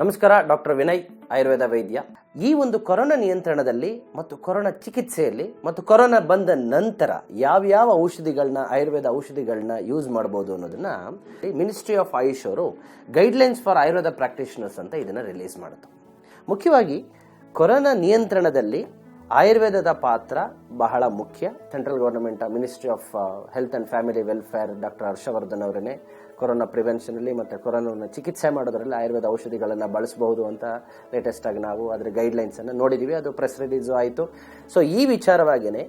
ನಮಸ್ಕಾರ, ಡಾಕ್ಟರ್ ವಿನಯ್, ಆಯುರ್ವೇದ ವೈದ್ಯ. ಈ ಒಂದು ಕೊರೋನಾ ನಿಯಂತ್ರಣದಲ್ಲಿ ಮತ್ತು ಕೊರೋನಾ ಚಿಕಿತ್ಸೆಯಲ್ಲಿ ಮತ್ತು ಕೊರೋನಾ ಬಂದ ನಂತರ ಯಾವ್ಯಾವ ಔಷಧಿಗಳನ್ನ, ಆಯುರ್ವೇದ ಔಷಧಿಗಳನ್ನ ಯೂಸ್ ಮಾಡ್ಬೋದು ಅನ್ನೋದನ್ನ ಮಿನಿಸ್ಟ್ರಿ ಆಫ್ ಆಯುಷ್ ಅವರು ಗೈಡ್ಲೈನ್ಸ್ ಫಾರ್ ಆಯುರ್ವೇದ ಪ್ರಾಕ್ಟೀಷನರ್ಸ್ ಅಂತ ಇದನ್ನ ರಿಲೀಸ್ ಮಾಡಿತು ಮುಖ್ಯವಾಗಿ, ಕೊರೋನಾ ನಿಯಂತ್ರಣದಲ್ಲಿ ಆಯುರ್ವೇದದ ಪಾತ್ರ ಬಹಳ ಮುಖ್ಯ. Central government ministry of health and family welfare doctor Harshvardhan ಅವರೇ ಕೊರೋನಾ ಪ್ರಿವೆನ್ಷನಲ್ಲಿ ಮತ್ತು ಕೊರೋನಾವನ್ನು ಚಿಕಿತ್ಸೆ ಮಾಡೋದ್ರಲ್ಲಿ ಆಯುರ್ವೇದ ಔಷಧಿಗಳನ್ನು ಬಳಸಬಹುದು ಅಂತ ಲೇಟೆಸ್ಟಾಗಿ ನಾವು ಅದರ ಗೈಡ್ಲೈನ್ಸನ್ನು ನೋಡಿದ್ದೀವಿ ಅದು ಪ್ರೆಸ್ ರಿಲೀಸು ಆಯಿತು. ಸೊ ಈ ವಿಚಾರವಾಗಿಯೇ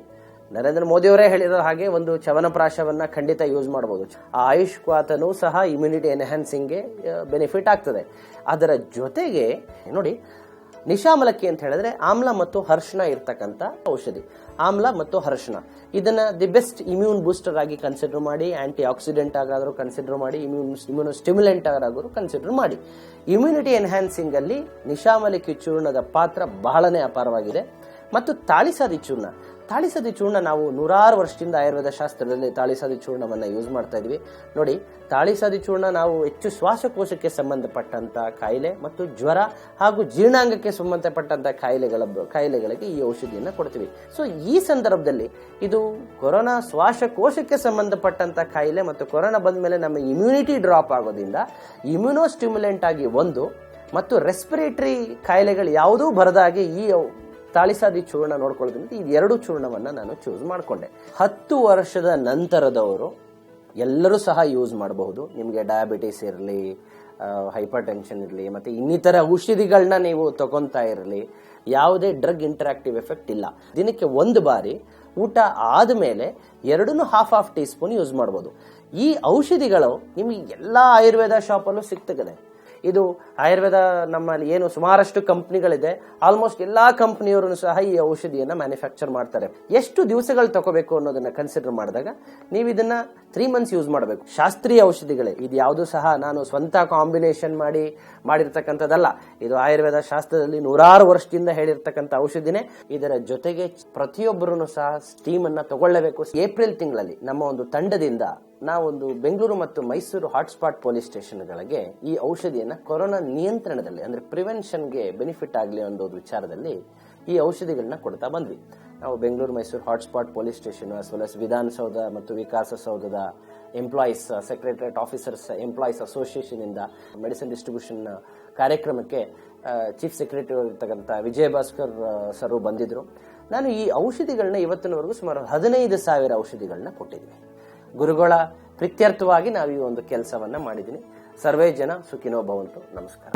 ನರೇಂದ್ರ ಮೋದಿಯವರೇ ಹೇಳಿರೋ ಹಾಗೆ ಒಂದು ಚವನಪ್ರಾಶವನ್ನು ಖಂಡಿತ ಯೂಸ್ ಮಾಡ್ಬೋದು. ಆ ಆಯುಷ್ ಕ್ವಾತನೂ ಸಹ ಇಮ್ಯುನಿಟಿ ಎನ್ಹ್ಯಾನ್ಸಿಂಗ್ಗೆ ಬೆನಿಫಿಟ್ ಆಗ್ತದೆ. ಅದರ ಜೊತೆಗೆ, ನೋಡಿ ನಿಶಾಮಲಕ್ಕಿ ಅಂತ ಹೇಳಿದ್ರೆ ಆಮ್ಲ ಮತ್ತು ಹರ್ಷಣ ಇರ್ತಕ್ಕಂಥ ಔಷಧಿ. ಆಮ್ಲ ಮತ್ತು ಹರ್ಷಣ. ಇದನ್ನ ದಿ ಬೆಸ್ಟ್ ಇಮ್ಯೂನ್ ಬೂಸ್ಟರ್ ಆಗಿ ಕನ್ಸಿಡರ್ ಮಾಡಿ ಆಂಟಿ ಆಕ್ಸಿಡೆಂಟ್ ಆಗಾದರೂ ಕನ್ಸಿಡರ್ ಮಾಡಿ ಇಮ್ಯೂನ್ ಇಮ್ಯೂನೋ ಸ್ಟಿಮ್ಯುಲೆಂಟ್ ಆಗಾದರೂ ಕನ್ಸಿಡರ್ ಮಾಡಿ. ಇಮ್ಯುನಿಟಿ ಎನ್ಹ್ಯಾನ್ಸಿಂಗ್ ಅಲ್ಲಿ ನಿಶಾಮಲಕ್ಕಿ ಚೂರ್ಣದ ಪಾತ್ರ ಬಹಳನೇ ಅಪಾರವಾಗಿದೆ. ಮತ್ತು ತಾಳಿಸಾದಿ ಚೂರ್ಣ. ತಾಳಿಸದಿ ಚೂರ್ಣ ನಾವು ನೂರಾರು ವರ್ಷದಿಂದ ಆಯುರ್ವೇದ ಶಾಸ್ತ್ರದಲ್ಲಿ ತಾಳಿಸದಿ ಚೂರ್ಣವನ್ನ ಯೂಸ್ ಮಾಡ್ತಾ ಇದ್ವಿ. ನೋಡಿ, ತಾಳಿಸದಿ ಚೂರ್ಣ ನಾವು ಹೆಚ್ಚು ಶ್ವಾಸಕೋಶಕ್ಕೆ ಸಂಬಂಧಪಟ್ಟಂತ ಕಾಯಿಲೆ ಮತ್ತು ಜ್ವರ ಹಾಗೂ ಜೀರ್ಣಾಂಗಕ್ಕೆ ಸಂಬಂಧಪಟ್ಟಂತ ಕಾಯಿಲೆಗಳ ಕಾಯಿಲೆಗಳಿಗೆ ಈ ಔಷಧಿಯನ್ನು ಕೊಡ್ತೀವಿ. ಸೊ ಈ ಸಂದರ್ಭದಲ್ಲಿ ಇದು ಕೊರೋನಾ ಶ್ವಾಸಕೋಶಕ್ಕೆ ಸಂಬಂಧಪಟ್ಟಂತ ಕಾಯಿಲೆ ಮತ್ತು ಕೊರೋನಾ ಬಂದ ಮೇಲೆ ನಮ್ಮ ಇಮ್ಯುನಿಟಿ ಡ್ರಾಪ್ ಆಗೋದ್ರಿಂದ ಇಮ್ಯುನೋ ಸ್ಟಿಮ್ಯುಲೆಂಟ್ ಆಗಿ ಒಂದು ಮತ್ತು ರೆಸ್ಪಿರೇಟರಿ ಕಾಯಿಲೆಗಳು ಯಾವುದೂ ಬರದಾಗಿ ಈ ತಾಳಿಸಾದಿ ಚೂರ್ಣ ನೋಡ್ಕೊಳ್ತೀನಿ ಈ ಎರಡು ಚೂರ್ಣವನ್ನು ನಾನು ಚೂಸ್ ಮಾಡಿಕೊಂಡೆ. ಹತ್ತು ವರ್ಷದ ನಂತರದವರು ಎಲ್ಲರೂ ಸಹ ಯೂಸ್ ಮಾಡಬಹುದು. ನಿಮಗೆ ಡಯಾಬಿಟಿಸ್ ಇರಲಿ ಹೈಪರ್ ಟೆನ್ಷನ್ ಇರಲಿ, ಮತ್ತು ಇನ್ನಿತರ ಔಷಧಿಗಳನ್ನ ನೀವು ತಗೊಂತಾ ಇರಲಿ, ಯಾವುದೇ ಡ್ರಗ್ ಇಂಟರಾಕ್ಟಿವ್ ಎಫೆಕ್ಟ್ ಇಲ್ಲ. ದಿನಕ್ಕೆ ಒಂದು ಬಾರಿ ಊಟ ಆದಮೇಲೆ ಎರಡೂ half half teaspoon use ಮಾಡ್ಬೋದು. ಈ ಔಷಧಿಗಳು ನಿಮಗೆ ಎಲ್ಲ ಆಯುರ್ವೇದ ಶಾಪಲ್ಲೂ ಸಿಗ್ತದೆ ಇದು ಆಯುರ್ವೇದ ನಮ್ಮಲ್ಲಿ ಏನು ಸುಮಾರಷ್ಟು ಕಂಪ್ನಿಗಳಿದೆ. ಆಲ್ಮೋಸ್ಟ್ ಎಲ್ಲಾ ಕಂಪ್ನಿಯವರು ಸಹ ಈ ಔಷಧಿಯನ್ನ ಮ್ಯಾನುಫ್ಯಾಕ್ಚರ್ ಮಾಡ್ತಾರೆ. ಎಷ್ಟು ದಿವಸಗಳು ತಗೋಬೇಕು ಅನ್ನೋದನ್ನ ಕನ್ಸಿಡರ್ ಮಾಡಿದಾಗ ನೀವು ಇದನ್ನ ತ್ರೀ ಮಂತ್ಸ್ ಯೂಸ್ ಮಾಡಬೇಕು. ಶಾಸ್ತ್ರೀಯ ಔಷಧಿಗಳೇ. ಇದು ಯಾವುದು ಸಹ ನಾನು ಸ್ವಂತ ಕಾಂಬಿನೇಷನ್ ಮಾಡಿ, ಮಾಡಿರ್ತಕ್ಕಂಥದ್ದಲ್ಲ. ಇದು ಆಯುರ್ವೇದ ಶಾಸ್ತ್ರದಲ್ಲಿ ನೂರಾರು ವರ್ಷದಿಂದ ಹೇಳಿರ್ತಕ್ಕಂಥ ಔಷಧಿನೇ. ಇದರ ಜೊತೆಗೆ ಪ್ರತಿಯೊಬ್ಬರೂ ಸಹ ಸ್ಟೀಮ್ ಅನ್ನ ತಗೊಳ್ಳಬೇಕು. ಏಪ್ರಿಲ್ ತಿಂಗಳಲ್ಲಿ ನಮ್ಮ ಒಂದು ತಂಡದಿಂದ ನಾವೊಂದು ಬೆಂಗಳೂರು ಮತ್ತು ಮೈಸೂರು ಹಾಟ್ಸ್ಪಾಟ್ ಪೊಲೀಸ್ ಸ್ಟೇಷನ್ಗಳಿಗೆ ಈ ಔಷಧಿಯನ್ನು ಕೊರೋನಾ ನಿಯಂತ್ರಣದಲ್ಲಿ, ಅಂದರೆ ಪ್ರಿವೆನ್ಷನ್ಗೆ ಬೆನಿಫಿಟ್ ಆಗಲಿ ಅನ್ನೋ ವಿಚಾರದಲ್ಲಿ ಈ ಔಷಧಿಗಳನ್ನ ಕೊಡ್ತಾ ಬಂದ್ವಿ. ನಾವು Bengaluru, Mysuru hotspot police station as well as Vidhana Soudha ಮತ್ತು ವಿಕಾಸಸೌಧದ employees secretariat officers employees association ಇಂದ ಮೆಡಿಸಿನ್ ಡಿಸ್ಟ್ರಿಬ್ಯೂಷನ್ ಕಾರ್ಯಕ್ರಮಕ್ಕೆ ಚೀಫ್ ಸೆಕ್ರೆಟರಿ ಇರ್ತಕ್ಕಂಥ ವಿಜಯ ಭಾಸ್ಕರ್ ಸರ್ ಬಂದಿದ್ರು. ನಾನು ಈ ಔಷಧಿಗಳನ್ನ ಇವತ್ತಿನವರೆಗೂ ಸುಮಾರು ಹದಿನೈದು ಸಾವಿರ ಔಷಧಿಗಳನ್ನ ಕೊಟ್ಟಿದ್ದೀನಿ. ಗುರುಗಳ ಪ್ರೀತ್ಯರ್ಥವಾಗಿ ನಾವು ಈ ಒಂದು ಕೆಲಸವನ್ನ ಮಾಡಿದ್ದೀನಿ ಸರ್ವೇ ಜನ ಸುಖಿನೋ ಭವಂತು. ನಮಸ್ಕಾರ.